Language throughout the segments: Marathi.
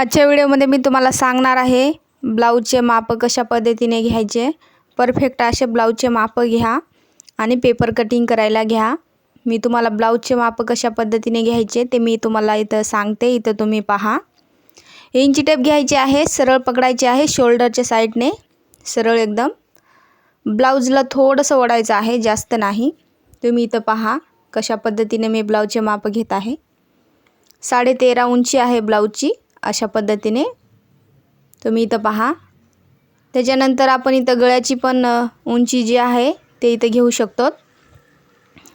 आजच्या व्हिडिओमध्ये मी तुम्हाला सांगणार आहे ब्लाऊजचे माप कशा पद्धतीने घ्यायचे. परफेक्ट असे ब्लाऊजचे माप घ्या आणि पेपर कटिंग करायला घ्या. मी तुम्हाला ब्लाऊजचे माप कशा पद्धतीने घ्यायचे ते मी तुम्हाला इथं सांगते इथं तुम्ही पहा. इंची टेप घ्यायची आहे सरळ पकडायचे आहे शोल्डरच्या साईडने सरळ एकदम. ब्लाऊजला थोडंसं ओढायचं आहे जास्त नाही. तुम्ही इथं पहा कशा पद्धतीने मी ब्लाऊजचे माप घेत आहे. साडेतेरा उंची आहे ब्लाऊजची. अशा पद्धतीने तुम्ही इथं पहा. त्याच्यानंतर आपण इथं गळ्याची पण उंची जी आहे ते इथं घेऊ शकतो.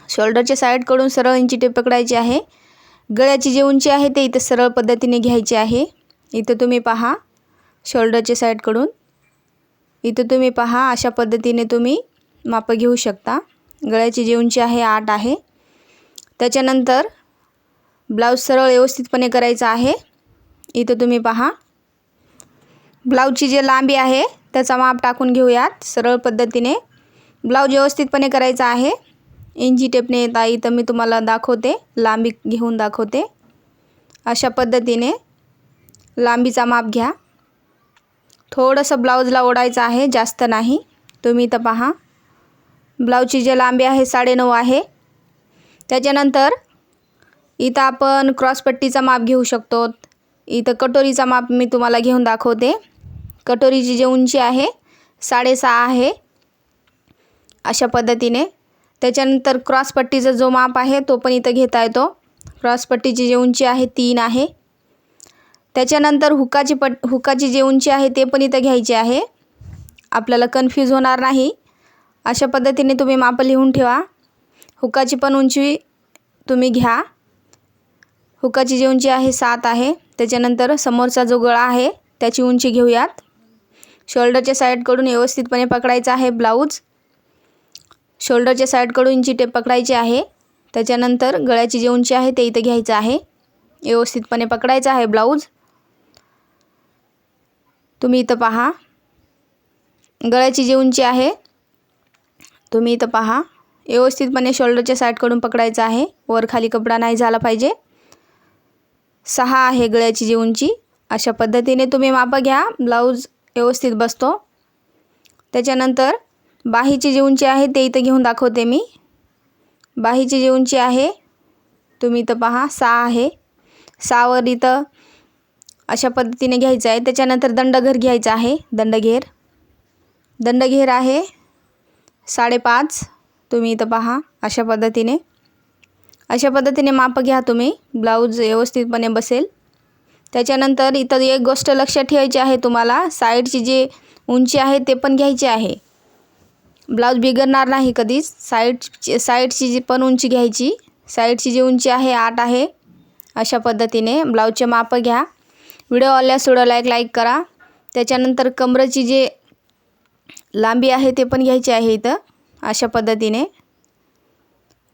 शोल्डरच्या साईडकडून सरळ इंची टेप पकडायची आहे. गळ्याची जी उंची आहे ते इथं सरळ पद्धतीने घ्यायची आहे. इथं तुम्ही पहा शोल्डरच्या साईडकडून. इथं तुम्ही पहा अशा पद्धतीने तुम्ही माप घेऊ शकता. गळ्याची जी उंची आहे आठ आहे. त्याच्यानंतर ब्लाऊज सरळ व्यवस्थितपणे करायचा आहे. इथं तुम्ही पहा. ब्लाऊजची जी लांबी आहे त्याचा माप टाकून घेऊयात सरळ पद्धतीने. ब्लाऊज व्यवस्थितपणे करायचा आहे. इंची टेपने येत आहे इथं मी तुम्हाला दाखवते लांबी घेऊन दाखवते. अशा पद्धतीने लांबीचा माप घ्या. थोडंसं ब्लाऊजला ओढायचं आहे जास्त नाही. तुम्ही इथं पहा. ब्लाऊजची जी लांबी आहे साडेनऊ आहे. त्याच्यानंतर इथं आपण क्रॉसपट्टीचा माप घेऊ शकतो. इथं कटोरीचा माप मी तुम्हाला घेऊन दाखवते. कटोरीची जी उंची आहे साडेसहा आहे. अशा पद्धतीने. त्याच्यानंतर क्रॉसपट्टीचा जो माप आहे तो पण इथं घेता येतो. क्रॉसपट्टीची जी उंची आहे तीन आहे. त्याच्यानंतर हुकाची पट हुकाची जी उंची आहे ते पण इथं घ्यायची आहे. आपल्याला कन्फ्यूज होणार नाही. अशा पद्धतीने तुम्ही माप लिहून ठेवा. हुकाची पण उंची तुम्ही घ्या. हुकाची जी उंची आहे सात आहे. त्याच्यानंतर समोरचा जो गळा आहे त्याची उंची घेऊयात. शोल्डरच्या साईडकडून व्यवस्थितपणे पकडायचा आहे ब्लाऊज. शोल्डरच्या साईडकडून इंची टेप पकडायची आहे त्याच्यानंतर गळ्याची जी उंची आहे ते इथं घ्यायचं आहे. व्यवस्थितपणे पकडायचं आहे ब्लाऊज. तुम्ही इथं पहा. गळ्याची जी उंची आहे तुम्ही इथं पहा. व्यवस्थितपणे शोल्डरच्या साईडकडून पकडायचं आहे. वर खाली कपडा नाही झाला पाहिजे. सहा आहे गळ्याची जी उंची अशा पद्धतीने तुम्ही मापं घ्या. ब्लाऊज व्यवस्थित बसतो. त्याच्यानंतर बाहीची जी उंची आहे ते इथं घेऊन दाखवते मी. बाहीची जी उंची आहे तुम्ही इथं पहा सहा आहे. सहावर इथं अशा पद्धतीने घ्यायचं आहे. त्याच्यानंतर दंडघर घ्यायचं आहे दंडघेर. दंडघेर आहे साडेपाच तुम्ही इथं पहा अशा पद्धतीने. अशा पद्धतीने माप घ्या तुम्ही. ब्लाऊज व्यवस्थितपणे बसेल. त्याच्यानंतर इथं एक गोष्ट लक्षात ठेवायची आहे तुम्हाला. साईडची जी उंची आहे ते पण घ्यायची आहे. ब्लाऊज बिघडणार नाही कधीच. साईड साईडची जी पण उंची घ्यायची. साईडची जी उंची आहे आठ आहे. अशा पद्धतीने ब्लाऊजचे माप घ्या. व्हिडिओ आवडल्यास व्हिडिओला एक लाईक करा. त्याच्यानंतर कमरेची जे लांबी आहे ते पण घ्यायची आहे इथं. अशा पद्धतीने.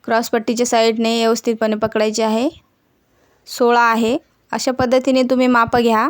क्रॉसपट्टीच्या साईडने व्यवस्थितपणे पकडायची आहे. सोळा आहे. अशा पद्धतीने तुम्ही मापं घ्या.